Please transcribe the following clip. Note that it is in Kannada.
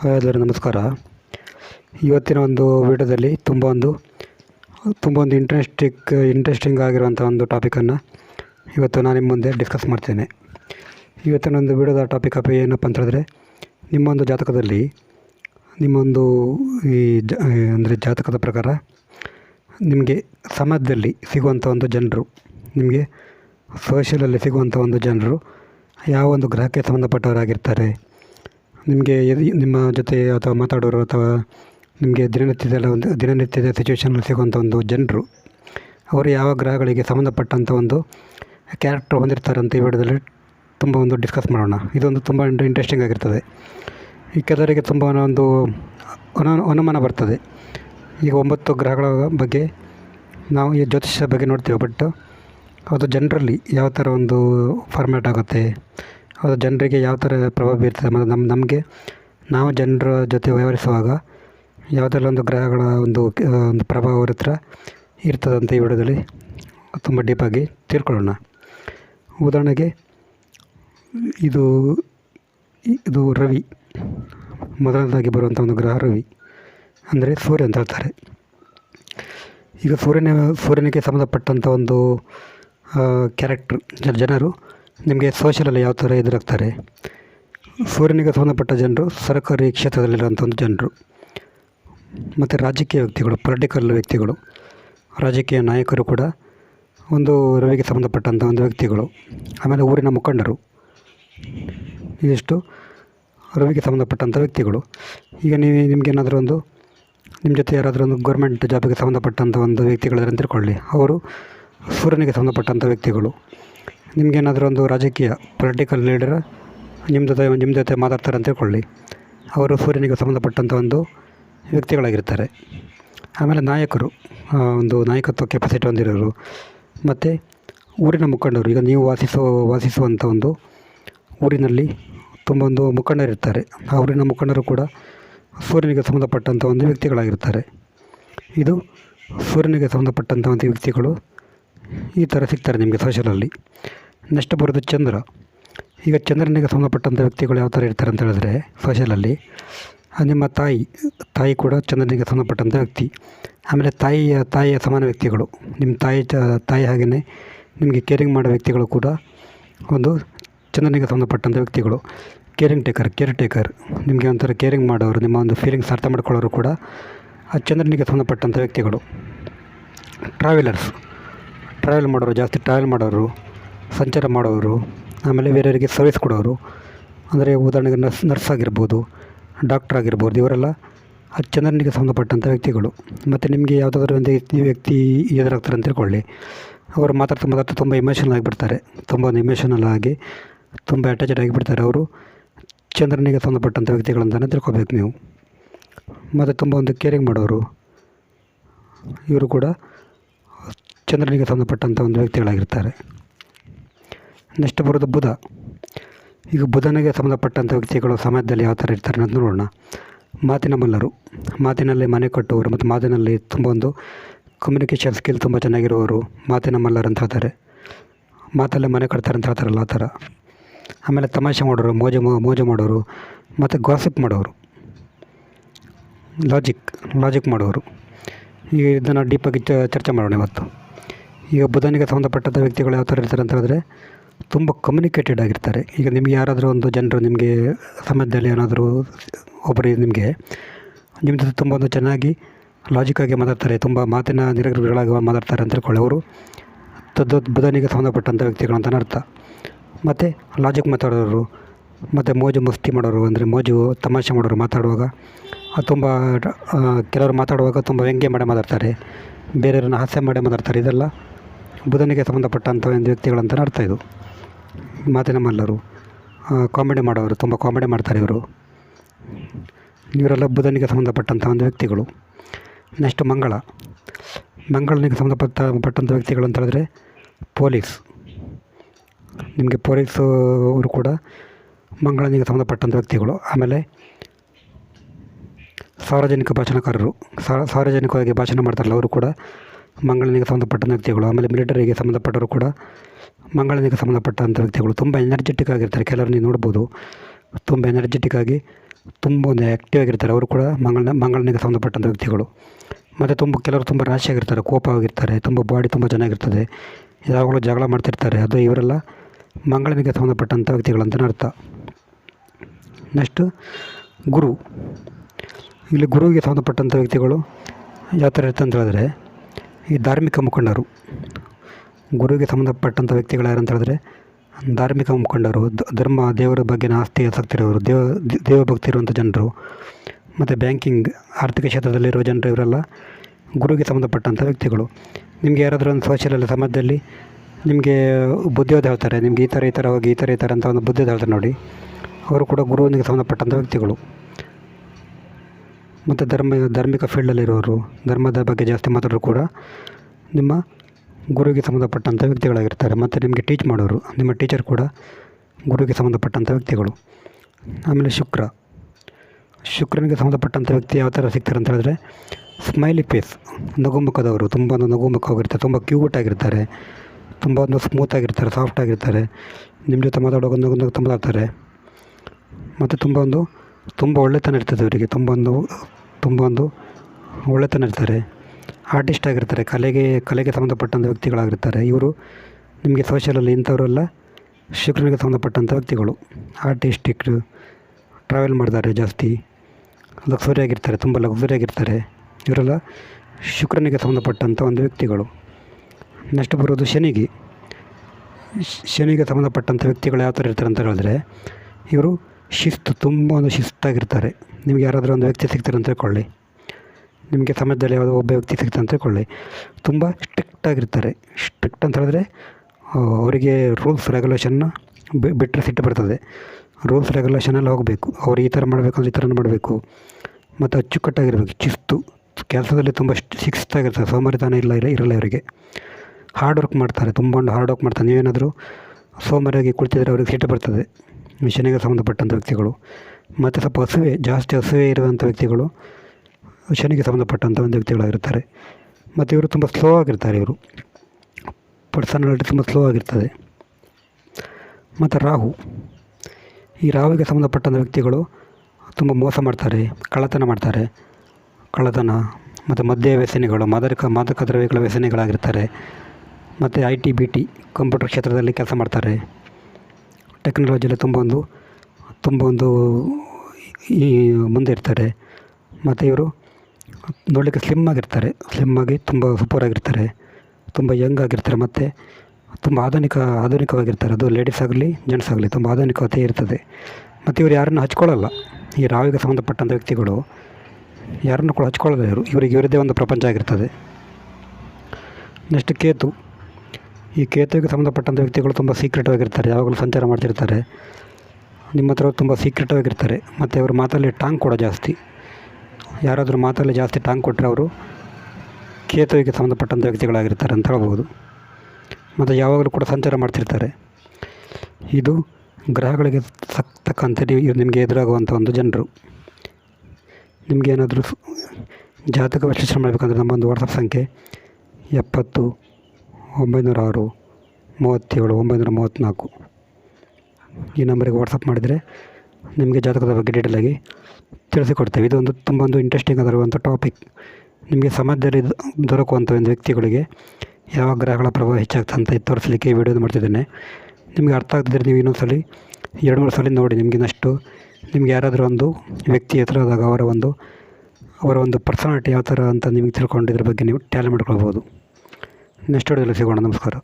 ಹಾಯ್ ಎಲ್ಲರಿಗೂ ನಮಸ್ಕಾರ. ಇವತ್ತಿನ ಒಂದು ವಿಡಿಯೋದಲ್ಲಿ ತುಂಬ ಒಂದು ತುಂಬ ಒಂದು ಇಂಟ್ರೆಸ್ಟಿಕ್ ಇಂಟ್ರೆಸ್ಟಿಂಗ್ ಆಗಿರುವಂಥ ಒಂದು ಟಾಪಿಕನ್ನು ಇವತ್ತು ನಾನು ನಿಮ್ಮ ಮುಂದೆ ಡಿಸ್ಕಸ್ ಮಾಡ್ತೇನೆ. ಇವತ್ತಿನ ಒಂದು ವಿಡಿಯೋದ ಟಾಪಿಕ್ ಅಪ್ಪ ಏನಪ್ಪ ಅಂತ ಹೇಳಿದ್ರೆ, ನಿಮ್ಮೊಂದು ಜಾತಕದಲ್ಲಿ, ನಿಮ್ಮೊಂದು ಈ ಜ, ಅಂದರೆ ಜಾತಕದ ಪ್ರಕಾರ ನಿಮಗೆ ಸಮಾಜದಲ್ಲಿ ಸಿಗುವಂಥ ಒಂದು ಜನರು, ನಿಮಗೆ ಸೋಷಿಯಲಲ್ಲಿ ಸಿಗುವಂಥ ಒಂದು ಜನರು, ಯಾವ ಒಂದು ಗ್ರಹಕ್ಕೆ ಸಂಬಂಧಪಟ್ಟವರಾಗಿರ್ತಾರೆ ನಿಮಗೆ ನಿಮ್ಮ ಜೊತೆ ಅಥವಾ ಮಾತಾಡೋರು ಅಥವಾ ನಿಮಗೆ ದಿನನಿತ್ಯದ ಒಂದು ದಿನನಿತ್ಯದ ಸಿಚುವೇಶನಲ್ಲಿ ಸಿಗುವಂಥ ಒಂದು ಜನರು, ಅವರು ಯಾವ ಗ್ರಹಗಳಿಗೆ ಸಂಬಂಧಪಟ್ಟಂಥ ಒಂದು ಕ್ಯಾರೆಕ್ಟರ್ ಹೊಂದಿರ್ತಾರೆ ಅಂತ ಈ ವಿಡಿಯೋದಲ್ಲಿ ತುಂಬ ಒಂದು ಡಿಸ್ಕಸ್ ಮಾಡೋಣ. ಇದೊಂದು ತುಂಬ ಇಂಟ್ರೆಸ್ಟಿಂಗ್ ಆಗಿರ್ತದೆ. ಈ ಕೆಲವರಿಗೆ ತುಂಬ ಒಂದು ಅನು, ಅನುಮಾನ ಬರ್ತದೆ. ಈಗ ಒಂಬತ್ತು ಗ್ರಹಗಳ ಬಗ್ಗೆ ನಾವು ಈ ಜ್ಯೋತಿಷ್ಯ ಬಗ್ಗೆ ನೋಡ್ತೀವಿ ಬಟ್ ಅದು ಜನರಲ್ಲಿ ಯಾವ ಥರ ಒಂದು ಫಾರ್ಮ್ಯಾಟ್ ಆಗುತ್ತೆ ಅದು ಜನರಿಗೆ ಯಾವ ಥರ ಪ್ರಭಾವ ಬೀರ್ತದೆ ಮತ್ತು ನಮ್ಮ ನಮಗೆ ನಾವು ಜನರ ಜೊತೆ ವ್ಯವಹರಿಸುವಾಗ ಯಾವುದೆಲ್ಲ ಒಂದು ಗ್ರಹಗಳ ಒಂದು ಒಂದು ಪ್ರಭಾವ ಅವ್ರ ಹತ್ರ ಇರ್ತದಂತ ಈ ವಿಡಿಯೋದಲ್ಲಿ ತುಂಬ ಡೀಪಾಗಿ ತಿಳ್ಕೊಳ್ಳೋಣ. ಉದಾಹರಣೆಗೆ ಇದು ಇದು ರವಿ, ಮೊದಲನೇದಾಗಿ ಬರುವಂಥ ಒಂದು ಗ್ರಹ ರವಿ, ಅಂದರೆ ಸೂರ್ಯ ಅಂತ ಹೇಳ್ತಾರೆ. ಈಗ ಸೂರ್ಯನ, ಸೂರ್ಯನಿಗೆ ಸಂಬಂಧಪಟ್ಟಂಥ ಒಂದು ಕ್ಯಾರೆಕ್ಟ್ರ್ ಜನರು ನಿಮಗೆ ಸೋಷಲಲ್ಲಿ ಯಾವ ಥರ ಎದುರಾಗ್ತಾರೆ? ಸೂರ್ಯನಿಗೆ ಸಂಬಂಧಪಟ್ಟ ಜನರು, ಸರ್ಕಾರಿ ಕ್ಷೇತ್ರದಲ್ಲಿರುವಂಥ ಒಂದು ಜನರು, ಮತ್ತು ರಾಜಕೀಯ ವ್ಯಕ್ತಿಗಳು ಪೊಲಿಟಿಕಲ್ ವ್ಯಕ್ತಿಗಳು, ರಾಜಕೀಯ ನಾಯಕರು ಕೂಡ ಒಂದು ರವಿಗೆ ಸಂಬಂಧಪಟ್ಟಂಥ ಒಂದು ವ್ಯಕ್ತಿಗಳು, ಆಮೇಲೆ ಊರಿನ ಮುಖಂಡರು, ಇದಿಷ್ಟು ರವಿಗೆ ಸಂಬಂಧಪಟ್ಟಂಥ ವ್ಯಕ್ತಿಗಳು. ಈಗ ನೀವು ನಿಮಗೇನಾದರೂ ಒಂದು, ನಿಮ್ಮ ಜೊತೆ ಯಾರಾದರೂ ಒಂದು ಗೌರ್ಮೆಂಟ್ ಜಾಬಿಗೆ ಸಂಬಂಧಪಟ್ಟಂಥ ಒಂದು ವ್ಯಕ್ತಿಗಳಿದ್ದಾರೆ ಅಂತ ತಿಳ್ಕೊಳ್ಳಿ. ಅವರು ಸೂರ್ಯನಿಗೆ ಸಂಬಂಧಪಟ್ಟಂಥ ವ್ಯಕ್ತಿಗಳು. ನಿಮಗೇನಾದರೂ ಒಂದು ರಾಜಕೀಯ ಪೊಲಿಟಿಕಲ್ ಲೀಡರ್ ನಿಮ್ಮ ಜೊತೆ ನಿಮ್ಮ ಜೊತೆ ಮಾತಾಡ್ತಾರೆ ಅಂತ ತಿಳ್ಕೊಳ್ಳಿ. ಅವರು ಸೂರ್ಯನಿಗೆ ಸಂಬಂಧಪಟ್ಟಂಥ ಒಂದು ವ್ಯಕ್ತಿಗಳಾಗಿರ್ತಾರೆ. ಆಮೇಲೆ ನಾಯಕರು ಒಂದು ನಾಯಕತ್ವ ಕೆಪಾಸಿಟಿ ಹೊಂದಿರೋರು. ಮತ್ತು ಊರಿನ ಮುಖಂಡರು, ಈಗ ನೀವು ವಾಸಿಸೋ ವಾಸಿಸುವಂಥ ಒಂದು ಊರಿನಲ್ಲಿ ತುಂಬ ಒಂದು ಮುಖಂಡರಿರ್ತಾರೆ. ಆ ಊರಿನ ಮುಖಂಡರು ಕೂಡ ಸೂರ್ಯನಿಗೆ ಸಂಬಂಧಪಟ್ಟಂಥ ಒಂದು ವ್ಯಕ್ತಿಗಳಾಗಿರ್ತಾರೆ. ಇದು ಸೂರ್ಯನಿಗೆ ಸಂಬಂಧಪಟ್ಟಂಥ ಒಂದು ವ್ಯಕ್ತಿಗಳು ಈ ಥರ ಸಿಗ್ತಾರೆ ನಿಮಗೆ ಸೋಷಲಲ್ಲಿ ನೆಕ್ಸ್ಟ್ ಬರೋದು ಚಂದ್ರ. ಈಗ ಚಂದ್ರನಿಗೆ ಸಂಬಂಧಪಟ್ಟಂಥ ವ್ಯಕ್ತಿಗಳು ಯಾವ ಥರ ಇರ್ತಾರೆ ಅಂತ ಹೇಳಿದ್ರೆ ಸೋಷಲಲ್ಲಿ ನಿಮ್ಮ ತಾಯಿ ತಾಯಿ ಕೂಡ ಚಂದ್ರನಿಗೆ ಸಂಬಂಧಪಟ್ಟಂಥ ವ್ಯಕ್ತಿ. ಆಮೇಲೆ ತಾಯಿಯ ತಾಯಿಯ ಸಮಾನ ವ್ಯಕ್ತಿಗಳು. ನಿಮ್ಮ ತಾಯಿ ತಾಯಿ ಹಾಗೆಯೇ ನಿಮಗೆ ಕೇರಿಂಗ್ ಮಾಡೋ ವ್ಯಕ್ತಿಗಳು ಕೂಡ ಒಂದು ಚಂದ್ರನಿಗೆ ಸಂಬಂಧಪಟ್ಟಂಥ ವ್ಯಕ್ತಿಗಳು. ಕೇರಿಂಗ್ ಟೇಕರ್ ಕೇರ್ ಟೇಕರ್ ನಿಮಗೆ ಒಂಥರ ಕೇರಿಂಗ್ ಮಾಡೋರು, ನಿಮ್ಮ ಒಂದು ಫೀಲಿಂಗ್ಸ್ ಅರ್ಥ ಮಾಡ್ಕೊಳ್ಳೋರು ಕೂಡ ಆ ಚಂದ್ರನಿಗೆ ಸಂಬಂಧಪಟ್ಟಂಥ ವ್ಯಕ್ತಿಗಳು. ಟ್ರಾವೆಲರ್ಸ್ ಟ್ರಾವೆಲ್ ಮಾಡೋರು, ಜಾಸ್ತಿ ಟ್ರಾವೆಲ್ ಮಾಡೋರು, ಸಂಚಾರ ಮಾಡೋರು, ಆಮೇಲೆ ಬೇರೆಯವರಿಗೆ ಸರ್ವಿಸ್ ಕೊಡೋರು, ಅಂದರೆ ಉದಾಹರಣೆಗೆ ನರ್ಸ್ ನರ್ಸ್ ಆಗಿರ್ಬೋದು ಡಾಕ್ಟ್ರ್ ಆಗಿರ್ಬೋದು, ಇವರೆಲ್ಲ ಆ ಚಂದ್ರನಿಗೆ ಸಂಬಂಧಪಟ್ಟಂಥ ವ್ಯಕ್ತಿಗಳು. ಮತ್ತು ನಿಮಗೆ ಯಾವುದಾದ್ರೂ ಒಂದು ವ್ಯಕ್ತಿ ಎದುರಾಗ್ತಾರೆ ಅಂತ ತಿಳ್ಕೊಳ್ಳಿ. ಅವರು ಮಾತಾಡ್ತಾ ಮಾತಾಡ್ತಾ ತುಂಬ ಇಮೋಷನಲ್ ಆಗಿಬಿಡ್ತಾರೆ. ತುಂಬ ಒಂದು ಇಮೋಷನಲ್ ಆಗಿ ತುಂಬ ಅಟ್ಯಾಚಡ್ ಆಗಿಬಿಡ್ತಾರೆ ಅವರು. ಚಂದ್ರನಿಗೆ ಸಂಬಂಧಪಟ್ಟಂಥ ವ್ಯಕ್ತಿಗಳಂತಲೇ ತಿಳ್ಕೊಬೇಕು ನೀವು. ಮತ್ತು ತುಂಬ ಒಂದು ಕೇರಿಂಗ್ ಮಾಡೋರು. ಇವರು ಕೂಡ ಚಂದ್ರನಿಗೆ ಸಂಬಂಧಪಟ್ಟಂಥ ಒಂದು ವ್ಯಕ್ತಿಗಳಾಗಿರ್ತಾರೆ. ನೆಕ್ಸ್ಟ್ ಬರೋದು ಬುಧ. ಈಗ ಬುಧನಿಗೆ ಸಂಬಂಧಪಟ್ಟಂಥ ವ್ಯಕ್ತಿಗಳು ಸಮಾಜದಲ್ಲಿ ಯಾವ ಥರ ಇರ್ತಾರೆ ಅನ್ನೋದು ನೋಡೋಣ. ಮಾತಿನ ಮಲ್ಲರು. ಮಾತಿನಲ್ಲಿ ಮನೆ ಕಟ್ಟುವವರು ಮತ್ತು ಮಾತಿನಲ್ಲಿ ತುಂಬ ಒಂದು ಕಮ್ಯುನಿಕೇಷನ್ ಸ್ಕಿಲ್ ತುಂಬ ಚೆನ್ನಾಗಿರುವವರು ಮಾತಿನ ಮಲ್ಲರು ಅಂತ ಹೇಳ್ತಾರೆ. ಮಾತಲ್ಲೇ ಮನೆ ಕಟ್ತಾರೆ ಅಂತ ಹೇಳ್ತಾರಲ್ಲ ಆ ಥರ. ಆಮೇಲೆ ತಮಾಷೆ ಮಾಡೋರು, ಮೋಜು ಮೋಜು ಮಾಡೋರು ಮತ್ತು ಗಾಸಿಪ್ ಮಾಡೋರು. ಲಾಜಿಕ್ ಲಾಜಿಕ್ ಮಾಡೋರು. ಈ ಇದನ್ನು ಡೀಪಾಗಿ ಚರ್ಚೆ ಮಾಡೋಣ ಇವತ್ತು. ಈಗ ಬುಧನಿಗೆ ಸಂಬಂಧಪಟ್ಟಂಥ ವ್ಯಕ್ತಿಗಳು ಯಾವ ಥರ ಇರ್ತಾರೆ ಅಂತ ಹೇಳಿದ್ರೆ ತುಂಬ ಕಮ್ಯುನಿಕೇಟೆಡ್ ಆಗಿರ್ತಾರೆ. ಈಗ ನಿಮಗೆ ಯಾರಾದರೂ ಒಂದು ಜನರು ನಿಮಗೆ ಸಮಾಜದಲ್ಲಿ ಏನಾದರೂ ಒಬ್ಬರು ನಿಮಗೆ, ನಿಮ್ಮ ಜೊತೆ ತುಂಬ ಒಂದು ಚೆನ್ನಾಗಿ ಲಾಜಿಕ್ಕಾಗಿ ಮಾತಾಡ್ತಾರೆ, ತುಂಬ ಮಾತಿನ ನಿರಗ್ರಹಗಳಾಗಿ ಮಾತಾಡ್ತಾರೆ ಅಂತ ಅವರು. ತದ್ದು ಬುಧನಿಗೆ ಸಂಬಂಧಪಟ್ಟಂಥ ವ್ಯಕ್ತಿಗಳು ಅಂತ ಅರ್ಥ ಮತ್ತು ಲಾಜಿಕ್ ಮಾತಾಡೋರು, ಮತ್ತು ಮೋಜು ಮಸ್ತಿ ಮಾಡೋರು, ಅಂದರೆ ಮೋಜು ತಮಾಷೆ ಮಾಡೋರು ಮಾತಾಡುವಾಗ ತುಂಬ ಕೆಲವರು ಮಾತಾಡುವಾಗ ತುಂಬ ವ್ಯಂಗ್ಯ ಮಾಡಿ ಮಾತಾಡ್ತಾರೆ. ಬೇರೆಯವ್ರನ್ನ ಹಾಸ್ಯ ಮಾಡಿ ಮಾತಾಡ್ತಾರೆ, ಇದೆಲ್ಲ ಬುಧನಿಗೆ ಸಂಬಂಧಪಟ್ಟಂಥ ಒಂದು ವ್ಯಕ್ತಿಗಳಂತಲೇ ಅರ್ಥ ಇದು ಮಾತಿನ ಮಲ್ಲರು ಕಾಮಿಡಿ ಮಾಡೋರು, ತುಂಬ ಕಾಮಿಡಿ ಮಾಡ್ತಾರೆ ಇವರು. ಇವರೆಲ್ಲ ಬುಧನಿಗೆ ಸಂಬಂಧಪಟ್ಟಂಥ ಒಂದು ವ್ಯಕ್ತಿಗಳು. ನೆಕ್ಸ್ಟ್ ಮಂಗಳ. ಮಂಗಳನಿಗೆ ಸಂಬಂಧಪಟ್ಟ, ಪಟ್ಟಂಥ ವ್ಯಕ್ತಿಗಳು ಅಂತ ಹೇಳಿದ್ರೆ ಪೊಲೀಸ್. ನಿಮಗೆ ಪೊಲೀಸು ಅವರು ಕೂಡ ಮಂಗಳನಿಗೆ ಸಂಬಂಧಪಟ್ಟಂಥ ವ್ಯಕ್ತಿಗಳು. ಆಮೇಲೆ ಸಾರ್ವಜನಿಕ ಭಾಷಣಕಾರರು. ಸಾರ್ವಜನಿಕವಾಗಿ ಭಾಷಣ ಮಾಡ್ತಾರಲ್ಲ, ಅವರು ಕೂಡ ಮಂಗಳನಿಗೆ ಸಂಬಂಧಪಟ್ಟಂಥ ವ್ಯಕ್ತಿಗಳು ಆಮೇಲೆ ಮಿಲಿಟರಿಗೆ ಸಂಬಂಧಪಟ್ಟವರು ಕೂಡ ಮಂಗಳನಿಗೆ ಸಂಬಂಧಪಟ್ಟಂಥ ವ್ಯಕ್ತಿಗಳು. ತುಂಬ ಎನರ್ಜೆಟಿಕ್ ಆಗಿರ್ತಾರೆ. ಕೆಲವರು ನೀವು ನೋಡ್ಬೋದು. ತುಂಬ ಎನರ್ಜೆಟಿಕ್ ಆಗಿ ತುಂಬ ಒಂದು ಆ್ಯಕ್ಟಿವ್ ಆಗಿರ್ತಾರೆ. ಅವರು ಕೂಡ ಮಂಗಳನ, ಮಂಗಳನಿಗೆ ಸಂಬಂಧಪಟ್ಟಂಥ ವ್ಯಕ್ತಿಗಳು. ಮತ್ತು ತುಂಬ, ಕೆಲವರು ತುಂಬ ರಾಶಿಯಾಗಿರ್ತಾರೆ ಕೋಪವಾಗಿರ್ತಾರೆ. ತುಂಬ ಬಾಡಿ ತುಂಬ ಚೆನ್ನಾಗಿರ್ತದೆ. ಯಾವಾಗಲೂ ಜಗಳ ಮಾಡ್ತಿರ್ತಾರೆ. ಅದು ಇವರೆಲ್ಲ ಮಂಗಳನಿಗೆ ಸಂಬಂಧಪಟ್ಟಂಥ ವ್ಯಕ್ತಿಗಳಂತಲೇ ಅರ್ಥ. ನೆಕ್ಸ್ಟು ಗುರು. ಇಲ್ಲಿ ಗುರುವಿಗೆ ಸಂಬಂಧಪಟ್ಟಂಥ ವ್ಯಕ್ತಿಗಳು ಯಾವ ಥರ ಇರ್ತಂತ ಹೇಳಿದ್ರೆ ಈ ಧಾರ್ಮಿಕ ಮುಖಂಡರು, ಗುರುವಿಗೆ ಸಂಬಂಧಪಟ್ಟಂಥ ವ್ಯಕ್ತಿಗಳು ಯಾರಂತ ಹೇಳಿದ್ರೆ, ಧಾರ್ಮಿಕ ಮುಖಂಡರು ಧರ್ಮ, ದೇವರ ಬಗ್ಗೆ ಆಸ್ತಿ ಆಸಕ್ತಿ ಇರೋರು ದೇವ, ದೇವಭಕ್ತಿ ಇರುವಂಥ ಜನರು, ಮತ್ತು ಬ್ಯಾಂಕಿಂಗ್, ಆರ್ಥಿಕ ಕ್ಷೇತ್ರದಲ್ಲಿರುವ ಜನರು ಇವರೆಲ್ಲ ಗುರುವಿಗೆ ಸಂಬಂಧಪಟ್ಟಂಥ ವ್ಯಕ್ತಿಗಳು. ನಿಮಗೆ ಯಾರಾದರೂ ಒಂದು ಸೋಷಿಯಲಲ್ಲಿ ಸಮಾಜದಲ್ಲಿ ನಿಮಗೆ ಬುದ್ಧಿವಾದ ಹೇಳ್ತಾರೆ, ನಿಮಗೆ ಈ ಥರ ಈ ಥರ ಹೋಗಿ ಈ ಥರ ಈ ಥರ ಅಂತ ಒಂದು ಬುದ್ಧಿವಾದ ಹೇಳ್ತಾರೆ ನೋಡಿ. ಅವರು ಕೂಡ ಗುರುವಿನಿಗೆ ಸಂಬಂಧಪಟ್ಟಂಥ ವ್ಯಕ್ತಿಗಳು. ಮತ್ತು ಧರ್ಮ, ಧಾರ್ಮಿಕ ಫೀಲ್ಡಲ್ಲಿರೋರು, ಧರ್ಮದ ಬಗ್ಗೆ ಜಾಸ್ತಿ ಮಾತಾಡೋರು ಕೂಡ ನಿಮ್ಮ ಗುರುವಿಗೆ ಸಂಬಂಧಪಟ್ಟಂಥ ವ್ಯಕ್ತಿಗಳಾಗಿರ್ತಾರೆ. ಮತ್ತು ನಿಮಗೆ ಟೀಚ್ ಮಾಡೋರು, ನಿಮ್ಮ ಟೀಚರ್ ಕೂಡ ಗುರುವಿಗೆ ಸಂಬಂಧಪಟ್ಟಂಥ ವ್ಯಕ್ತಿಗಳು. ಆಮೇಲೆ ಶುಕ್ರ. ಶುಕ್ರನಿಗೆ ಸಂಬಂಧಪಟ್ಟಂಥ ವ್ಯಕ್ತಿ ಯಾವ ಥರ ಸಿಗ್ತಾರೆ ಅಂತ ಹೇಳಿದ್ರೆ ಸ್ಮೈಲಿ ಫೇಸ್ ನಗುಮುಖದವರು, ತುಂಬ ಒಂದು ನಗುಮುಖವಾಗಿರ್ತಾರೆ ತುಂಬ ಕ್ಯೂಟ್ ಆಗಿರ್ತಾರೆ, ತುಂಬ ಒಂದು ಸ್ಮೂತ್ ಆಗಿರ್ತಾರೆ ಸಾಫ್ಟ್ ಆಗಿರ್ತಾರೆ, ನಿಮ್ಮ ಜೊತೆ ಮಾತಾಡೋ ನಗು ನಗು ಆಗ್ತಾರೆ ಮತ್ತು ತುಂಬ ಒಂದು, ತುಂಬ ಒಳ್ಳೆತನ ಇರ್ತದೆ ಅವರಿಗೆ, ತುಂಬ ಒಂದು ತುಂಬ ಒಂದು ಒಳ್ಳೆತನ ಇರ್ತಾರೆ. ಆರ್ಟಿಸ್ಟ್ ಆಗಿರ್ತಾರೆ, ಕಲೆಗೆ ಕಲೆಗೆ ಸಂಬಂಧಪಟ್ಟಂಥ ವ್ಯಕ್ತಿಗಳಾಗಿರ್ತಾರೆ. ಇವರು ನಿಮಗೆ ಸೋಷಿಯಲಲ್ಲಿ ಇಂಥವರೆಲ್ಲ ಶುಕ್ರನಿಗೆ ಸಂಬಂಧಪಟ್ಟಂಥ ವ್ಯಕ್ತಿಗಳು. ಆರ್ಟಿಸ್ಟಿಕ್ ಟ್ರಾವೆಲ್ ಮಾಡ್ತಾರೆ ಜಾಸ್ತಿ. ಲಕ್ಸುರಿ ಆಗಿರ್ತಾರೆ, ತುಂಬ ಲಕ್ಸುರಿ ಆಗಿರ್ತಾರೆ. ಇವರೆಲ್ಲ ಶುಕ್ರನಿಗೆ ಸಂಬಂಧಪಟ್ಟಂಥ ಒಂದು ವ್ಯಕ್ತಿಗಳು. ನೆಕ್ಸ್ಟ್ ಬರೋದು ಶನಿಗೆ. ಶನಿಗೆ ಸಂಬಂಧಪಟ್ಟಂಥ ವ್ಯಕ್ತಿಗಳು ಯಾವ ಥರ ಇರ್ತಾರೆ ಅಂತ ಹೇಳಿದ್ರೆ, ಇವರು ಶಿಸ್ತು ತುಂಬ ಒಂದು ಶಿಸ್ತಾಗಿರ್ತಾರೆ. ನಿಮಗೆ ಯಾರಾದರೂ ಒಂದು ವ್ಯಕ್ತಿ ಸಿಗ್ತಾರೆ ಅಂತ ತಿಳ್ಕೊಳ್ಳಿ. ನಿಮಗೆ ಸಮಾಜದಲ್ಲಿ ಯಾವುದೋ ಒಬ್ಬ ವ್ಯಕ್ತಿ ಸಿಗ್ತಾರೆ ಅಂತ ತಿಳ್ಕೊಳ್ಳಿ. ತುಂಬ ಸ್ಟ್ರಿಕ್ಟ್ ಆಗಿರ್ತಾರೆ. ಸ್ಟ್ರಿಕ್ಟ್ ಅಂತ ಹೇಳಿದ್ರೆ ಅವರಿಗೆ ರೂಲ್ಸ್ ರೆಗ್ಯುಲೇಷನ್ನ ಬಿಟ್ಟರೆ ಸಿಟ್ಟು ಬರ್ತದೆ. ರೂಲ್ಸ್ ರೆಗ್ಯುಲೇಷನಲ್ಲಿ ಹೋಗಬೇಕು. ಅವ್ರು ಈ ಥರ ಮಾಡಬೇಕು ಅಂದರೆ ಈ ಥರ ಮಾಡಬೇಕು. ಮತ್ತು ಅಚ್ಚುಕಟ್ಟಾಗಿರಬೇಕು. ಶಿಸ್ತು. ಕೆಲಸದಲ್ಲಿ ತುಂಬ ಶಿಸ್ತಾಗಿರ್ತಾರೆ. ಸೋಮಾರಿತನ ಇಲ್ಲ, ಇರ, ಇರಲ್ಲ ಅವರಿಗೆ ಹಾರ್ಡ್ ವರ್ಕ್ ಮಾಡ್ತಾರೆ. ತುಂಬ ಹಾರ್ಡ್ ವರ್ಕ್ ಮಾಡ್ತಾರೆ. ನೀವೇನಾದರೂ ಸೋಮಾರಿಯಾಗಿ ಕುಳಿತಿದ್ರೆ ಅವ್ರಿಗೆ ಸಿಟ್ಟು ಬರ್ತದೆ. ಶನಿಗೆ ಸಂಬಂಧಪಟ್ಟಂಥ ವ್ಯಕ್ತಿಗಳು, ಮತ್ತು ಸ್ವಲ್ಪ ಹಸುವೆ, ಜಾಸ್ತಿ ಹಸುವೆ ಇರುವಂಥ ವ್ಯಕ್ತಿಗಳು ಶನಿಗೆ ಸಂಬಂಧಪಟ್ಟಂಥ ಒಂದು ವ್ಯಕ್ತಿಗಳಾಗಿರ್ತಾರೆ. ಮತ್ತು ಇವರು ತುಂಬ ಸ್ಲೋ ಆಗಿರ್ತಾರೆ ಇವರು. ಪರ್ಸನಾಲಿಟಿ ತುಂಬ ಸ್ಲೋ ಆಗಿರ್ತದೆ. ಮತ್ತು ರಾಹು. ಈ ರಾಹುಗೆ ಸಂಬಂಧಪಟ್ಟಂಥ ವ್ಯಕ್ತಿಗಳು ತುಂಬ ಮೋಸ ಮಾಡ್ತಾರೆ, ಕಳ್ಳತನ ಮಾಡ್ತಾರೆ. ಕಳ್ಳತನ, ಮತ್ತು ಮದ್ಯ ವ್ಯಸನಿಗಳು, ಮಾದಕ ಮಾದಕ ದ್ರವ್ಯಗಳ ವ್ಯಸನಿಗಳಾಗಿರ್ತಾರೆ. ಮತ್ತು I T B T computer ಕ್ಷೇತ್ರದಲ್ಲಿ ಕೆಲಸ ಮಾಡ್ತಾರೆ. ಟೆಕ್ನಾಲಜಿಯಲ್ಲಿ ತುಂಬ ಒಂದು ತುಂಬ ಒಂದು ಈ ಮುಂದೆ ಇರ್ತಾರೆ. ಮತ್ತು ಇವರು ನೋಡಲಿಕ್ಕೆ ಸ್ಲಿಮ್ ಆಗಿರ್ತಾರೆ. ಸ್ಲಿಮ್ ಆಗಿ ತುಂಬ ಸೂಪರ್ ಆಗಿರ್ತಾರೆ. ತುಂಬ ಯಂಗ್ ಆಗಿರ್ತಾರೆ ಮತ್ತು ತುಂಬ ಆಧುನಿಕ, ಆಧುನಿಕವಾಗಿರ್ತಾರೆ. ಅದು ಲೇಡೀಸ್ ಆಗಲಿ ಜೆಂಟ್ಸ್ ಆಗಲಿ ತುಂಬ ಆಧುನಿಕತೆ ಇರ್ತದೆ. ಮತ್ತು ಇವರು ಯಾರನ್ನು ಹಚ್ಕೊಳ್ಳಲ್ಲ. ಈ ರಾವಿಗೆ ಸಂಬಂಧಪಟ್ಟಂಥ ವ್ಯಕ್ತಿಗಳು ಯಾರನ್ನು ಕೂಡ ಹಚ್ಕೊಳ್ಳಲ್ಲ ಇವರು. ಇವರಿಗೆ ಇವರದ್ದೇ ಒಂದು ಪ್ರಪಂಚ ಆಗಿರ್ತದೆ. ನೆಕ್ಸ್ಟ್ ಕೇತು. ಈ ಕೇತುವಿಗೆ ಸಂಬಂಧಪಟ್ಟಂಥ ವ್ಯಕ್ತಿಗಳು ತುಂಬ ಸೀಕ್ರೆಟ್ ಆಗಿರ್ತಾರೆ ಯಾವಾಗಲೂ ಸಂಚಾರ ಮಾಡ್ತಿರ್ತಾರೆ. ನಿಮ್ಮ ಹತ್ರ ತುಂಬ ಸೀಕ್ರೆಟ್ ಆಗಿರ್ತಾರೆ ಮತ್ತು ಅವ್ರ ಮಾತಲ್ಲಿ ಟಾಂಗ್ ಕೂಡ ಜಾಸ್ತಿ. ಯಾರಾದರೂ ಮಾತಲ್ಲಿ ಜಾಸ್ತಿ ಟಾಂಗ್ ಕೊಟ್ಟರೆ ಅವರು ಕೇತುವಿಗೆ ಸಂಬಂಧಪಟ್ಟಂಥ ವ್ಯಕ್ತಿಗಳಾಗಿರ್ತಾರೆ ಅಂತ ಹೇಳ್ಬೋದು. ಮತ್ತು ಯಾವಾಗಲೂ ಕೂಡ ಸಂಚಾರ ಮಾಡ್ತಿರ್ತಾರೆ. ಇದು ಗ್ರಹಗಳಿಗೆ ಸಕ್ ತಕ್ಕಂತೆ ನೀವು ನಿಮಗೆ ಎದುರಾಗುವಂಥ ಒಂದು ಜನರು. ನಿಮಗೇನಾದರೂ ಜಾತಕ ವಿಶ್ಲೇಷಣೆ ಮಾಡಬೇಕಂದ್ರೆ ನಮ್ಮ ಒಂದು ವಾಟ್ಸಪ್ ಸಂಖ್ಯೆ ಎಪ್ಪತ್ತು ಒಂಬೈನೂರ ಆರು ಮೂವತ್ತೇಳು, ಒಂಬೈನೂರ ಮೂವತ್ತ್ನಾಲ್ಕು. ಈ ನಂಬರಿಗೆ ವಾಟ್ಸಪ್ ಮಾಡಿದರೆ ನಿಮಗೆ ಜಾತಕದ ಬಗ್ಗೆ ಡೀಟೇಲಾಗಿ ತಿಳಿಸಿಕೊಡ್ತೇವೆ. ಇದೊಂದು ತುಂಬ ಒಂದು ಇಂಟ್ರೆಸ್ಟಿಂಗ್ ಆಗಿರುವಂಥ ಟಾಪಿಕ್ ನಿಮಗೆ ಸಮಾಜದಲ್ಲಿ ದೊರಕುವಂಥ ಒಂದು ವ್ಯಕ್ತಿಗಳಿಗೆ ಯಾವ ಗ್ರಹಗಳ ಪ್ರಭಾವ ಹೆಚ್ಚಾಗ್ತದೆ ಅಂತ ತೋರಿಸಲಿಕ್ಕೆ ವಿಡಿಯೋ ಮಾಡ್ತಿದ್ದೇನೆ. ನಿಮಗೆ ಅರ್ಥ ಆಗ್ತಿದ್ರೆ ನೀವು ಇನ್ನೊಂದು ಸಲ ಎರಡು ಮೂರು ಸಲ ನೋಡಿ ನಿಮಗೆ ಇನ್ನಷ್ಟು ನಿಮ್ಗೆ ಯಾರಾದರೂ ಒಂದು ವ್ಯಕ್ತಿ ಎದುರಾದಾಗ ಅವರ ಒಂದು ಅವರ ಒಂದು ಪರ್ಸನಾಲಿಟಿ ಯಾವ ಥರ ಅಂತ ನಿಮಗೆ ತಿಳ್ಕೊಂಡು ಇದ್ರ ಬಗ್ಗೆ ನೀವು ಟ್ಯಾಲಿ ಮಾಡ್ಕೊಳ್ಬೋದು. ನೆಕ್ಸ್ಟ್ ವಿಡಿಯೋದಲ್ಲಿ ಸಿಗೋಣ ನಮಸ್ಕಾರ